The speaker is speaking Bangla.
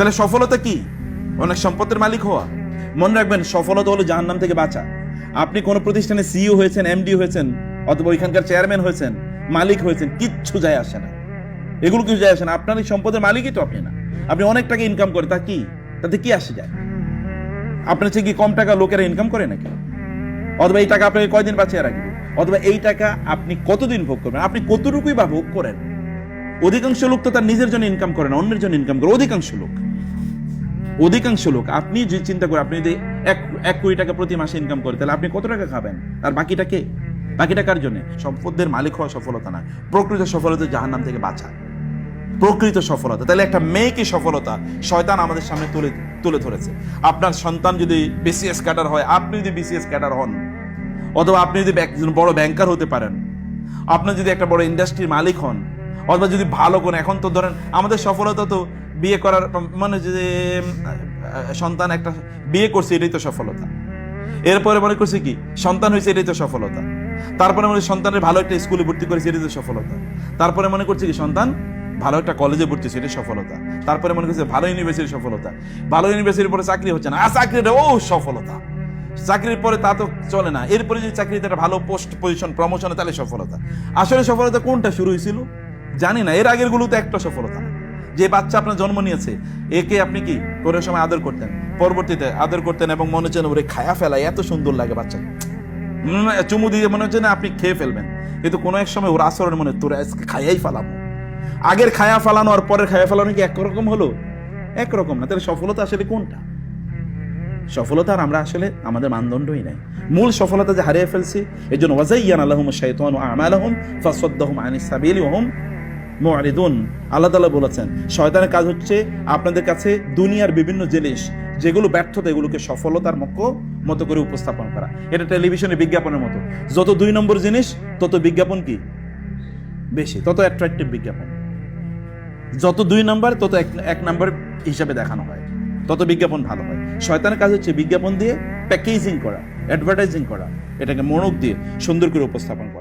তাহলে সফলতা কি? অনেক সম্পদের মালিক হওয়া। মনে রাখবেন, সফলতা হলো জাহান্নাম থেকে বাঁচা। আপনি কোনো প্রতিষ্ঠানে সিইও হয়েছেন এমডি হয়েছেন, অথবা ওইখানকার চেয়ারম্যান হয়েছেন, মালিক হয়েছেন, কিচ্ছু যায় আসে না। এগুলো কিছু যায় আসে না। আপনার এই সম্পদের মালিকই তো আপনি না। আপনি অনেক টাকা ইনকাম করে তা কি? তাতে কি আসে যায়? আপনার চেয়ে কি কম টাকা লোকেরা ইনকাম করে নাকি? অথবা এই টাকা আপনাকে কয়দিন বাঁচিয়ে রাখবে? অথবা এই টাকা আপনি কতদিন ভোগ করবেন? আপনি কতটুকুই বা ভোগ করেন? অধিকাংশ লোক তো তার নিজের জন্য ইনকাম করে না, অন্যের জন্য ইনকাম করে, অধিকাংশ লোক। অধিকাংশ লোক, আপনি যদি চিন্তা করেন আপনি যদি এক এক কোটি টাকা প্রতি মাসে ইনকাম করে, তাহলে আপনি কত টাকা খাবেন? আর বাকিটা কে? বাকিটা কার জন্য? সম্পদের মালিক হওয়া সফলতা না। প্রকৃত সফলতা জাহার নাম থেকে বাঁচা। প্রকৃত সফলতা। তাহলে একটা মেয়েকে সফলতা শয়তান আমাদের সামনে তুলে তুলে ধরেছে। আপনার সন্তান যদি বিসিএস ক্যাডার হয়, আপনি যদি বিসিএস ক্যাডার হন, অথবা আপনি যদি একজন বড় ব্যাংকার হতে পারেন, আপনি যদি একটা বড় ইন্ডাস্ট্রির মালিক হন, অথবা যদি ভালো কোন, এখন তো ধরেন আমাদের সফলতা তো বিয়ে করার মানে যে সন্তান একটা বিয়ে করছে, এটাই তো সফলতা। এরপরে মনে করছে কি, সন্তান হয়েছে, এটাই তো সফলতা। তারপরে মনে সন্তানের ভালো একটা স্কুলে ভর্তি করেছে, এটাই তো সফলতা। তারপরে মনে করছে কি, সন্তান ভালো একটা কলেজে ভর্তি হয়েছে, এটাই সফলতা। তারপরে মনে করছে ভালো ইউনিভার্সিটির সফলতা। ভালো ইউনিভার্সিটির পরে চাকরি হচ্ছে না। আর চাকরিটা, ও সফলতা। চাকরির পরে তা তো চলে না। এরপরে যদি চাকরিতে একটা ভালো পোস্ট পজিশন প্রমোশনে তাহলে সফলতা। আসলে সফলতা কোনটা শুরু হয়েছিল? জানি না। এর আগেরগুলো তো একটা সফলতা না। যে বাচ্চা আপনার জন্ম নিয়েছে, একে আপনি কি কোনো সময় আদর করতেন? পরবর্তীতে আদর করতেন এবং মনে হচ্ছে ওরে খায়া ফেলায়, এত সুন্দর লাগে বাচ্চা চুমু দিয়ে মনে হচ্ছে না আপনি খেয়ে ফেলবেন। কিন্তু কোনো এক সময় ওর আচরণ মনে তোরা আজকে খাইয়াই ফেলাবো। আগের খায়া ফেলানো আর পরের খায়া ফেলানো কি একরকম হলো? একরকম না। তাহলে সফলতা আসলে কোনটা? সফলতা আর আমরা আসলে আমাদের মানদণ্ডই নাই। মূল সফলতা যে হারিয়ে ফেলছি এই জন্য ওয়াজাইয়ান আল্লাহুম শাইতান আমালাহুম ফাসাদ্দাহুম আনিস সাবিলি মুআরিদুন। আল্লাহ তাআলা বলেছেন, শয়তানের কাজ হচ্ছে আপনাদের কাছে দুনিয়ার বিভিন্ন জিনিস, যেগুলো ব্যর্থতা, এগুলোকে সফলতার মক্ষ মতো করে উপস্থাপন করা। এটা টেলিভিশনে বিজ্ঞাপনের মতো। যত দুই নম্বর জিনিস, তত বিজ্ঞাপন কি? বেশি, তত অ্যাট্রাকটিভ বিজ্ঞাপন। যত দুই নাম্বার, তত এক এক নাম্বার হিসাবে দেখানো হয়। তত বিজ্ঞাপন ভালো হয়। শয়তানের কাজ হচ্ছে বিজ্ঞাপন দিয়ে প্যাকেজিং করা অ্যাডভার্টাইজিং করা। এটাকে মনোক দিয়ে সুন্দর করে উপস্থাপন করা।